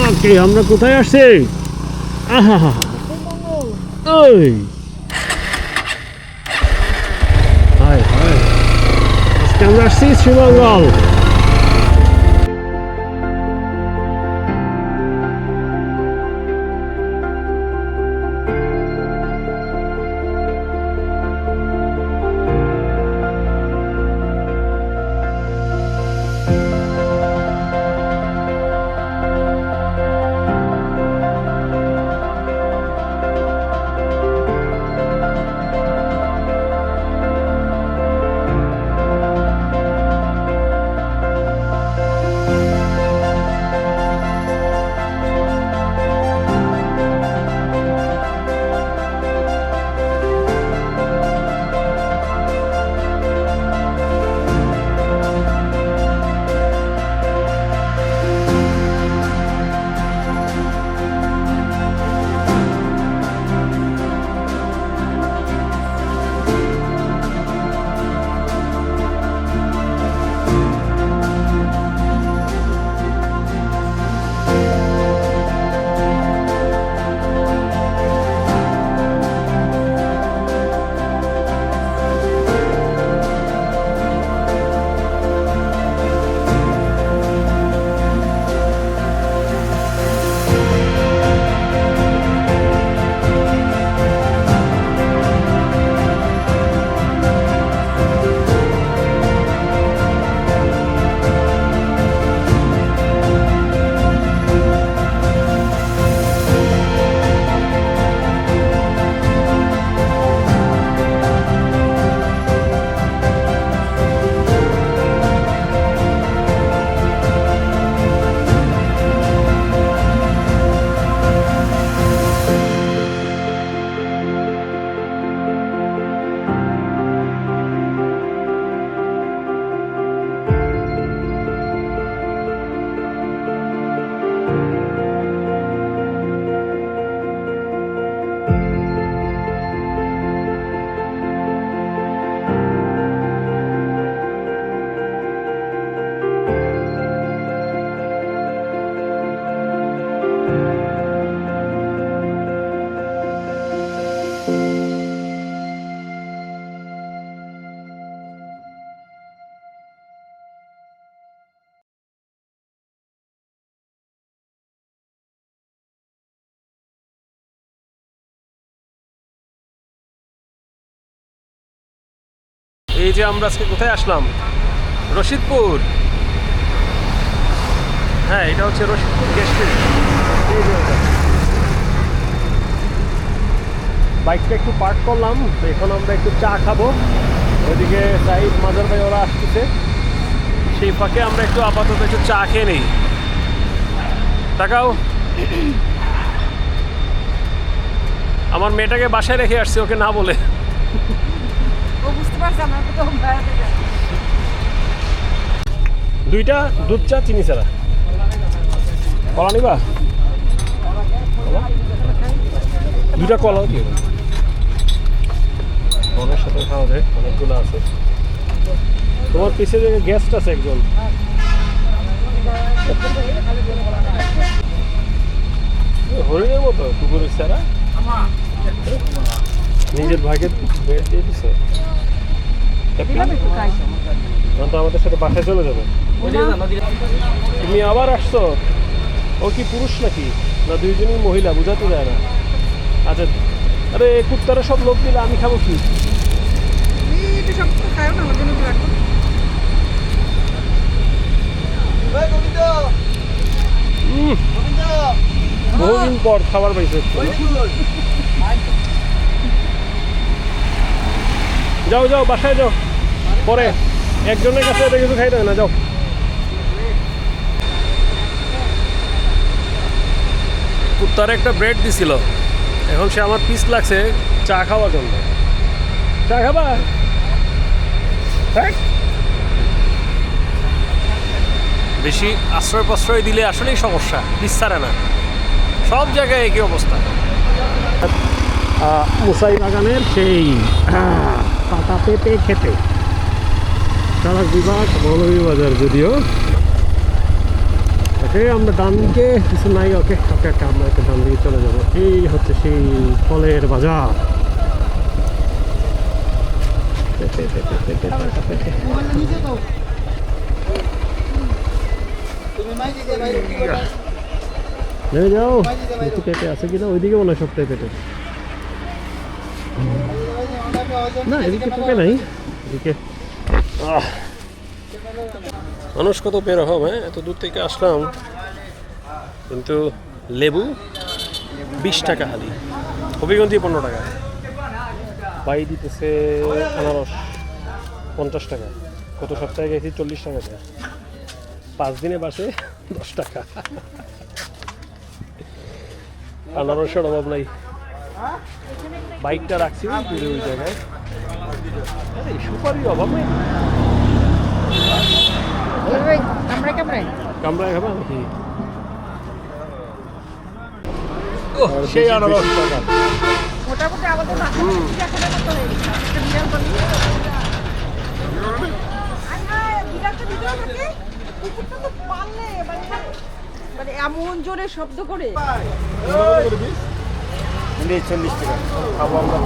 ওকে আমরা কোথায় আসছি? আহা ওই। হায় হাই আজকে আমরা আসছি শ্রীমঙ্গল এই যে আমরা আজকে কোথায় আসলাম? রশিদপুর। হ্যাঁ এটা হচ্ছে রশিদপুর গেস্ট বাইকটা একটু পার্ক করলাম, এখন আমরা একটু চা খাব। ওইদিকে সাইড মাজার ভাই ওরা আসতেছে। সেই ফাঁকে আমরা একটু আপাতত একটু চা খেয়ে নিই। তাকাও। আমার মেয়েটাকে বাসায় রেখে আসছি, ওকে না বলে। ও বুঝতে পারছে আমরা তো বেড়াতে যাই দুইটা দুধ চা চিনি ছাড়া। কলা নিবা? দুইটা কলা দিয়ে। অনেক সাথে খাওয়া যায় অনেকগুলো আছে। তোমার পিছিয়ে যে গেস্ট আছে একজন। হরিণের মতো কুকুরের ছাড়া নিজের ভাইকে বেড দিয়ে দিছে? তখন তো আমাদের সাথে বাসায় চলে যাবে। তুমি আবার আসছো? ও কি পুরুষ নাকি? না দুইজনই মহিলা বোঝাতে যায় না। আচ্ছা আরে কুত্তারা সব লোক দিলে আমি খাব কি? বহুদিন পর খাবার পাইছে একটু, না? যাও যাও বাসায় যাও। পরে। একজনের কাছে এটা কিছু খাইতে না যাও। কুত্তার একটা ব্রেড দিছিল। এখন সে আমার পিস লাগছে চা খাওয়ার জন্য। চা খাবা? হ্যাঁ? বেশি আশ্রয় প্রশ্রয় দিলে আসলেই সমস্যা পিস্তারে না। সব জায়গায় একই অবস্থা। মুসাই বাগানের সেই পাতা পেঁপে খেতে। সড়ক বিভাগ মৌলভীবাজার যদিও। এই আমরা ডান দিকে, কিছু নাই, ওকে ওকে একটা আমরা একটা ডান দিকে চলে যাব। এই হচ্ছে সেই ফলের বাজার। নেমে যাও পেঁপে আছে কিনা? ওইদিকে মনে হয় সবটাই পেঁপে না, এদিকে পেঁপে নাই? এদিকে। মানুষ কত বের হব হ্যাঁ? এত দূর থেকে আসলাম। কিন্তু লেবু বিশ টাকা হালি। হবিগঞ্জি পনেরো টাকা। বাই দিতেছে আনারস পঞ্চাশ টাকা। গত সপ্তাহে গেছি চল্লিশ টাকা দেয় পাঁচ দিনে বাসে দশ টাকা। আনারসের অভাব নাই। বাইকটা রাখছি দূরে ওই জায়গায় আরে সুপারির অভাব নেই নাকি সেই আনারস। মোটামুটি আমাদের হয়ে হ্যাঁ, মানে মানে এমন জোরে শব্দ করে চল্লিশ টাকা খাব আমরা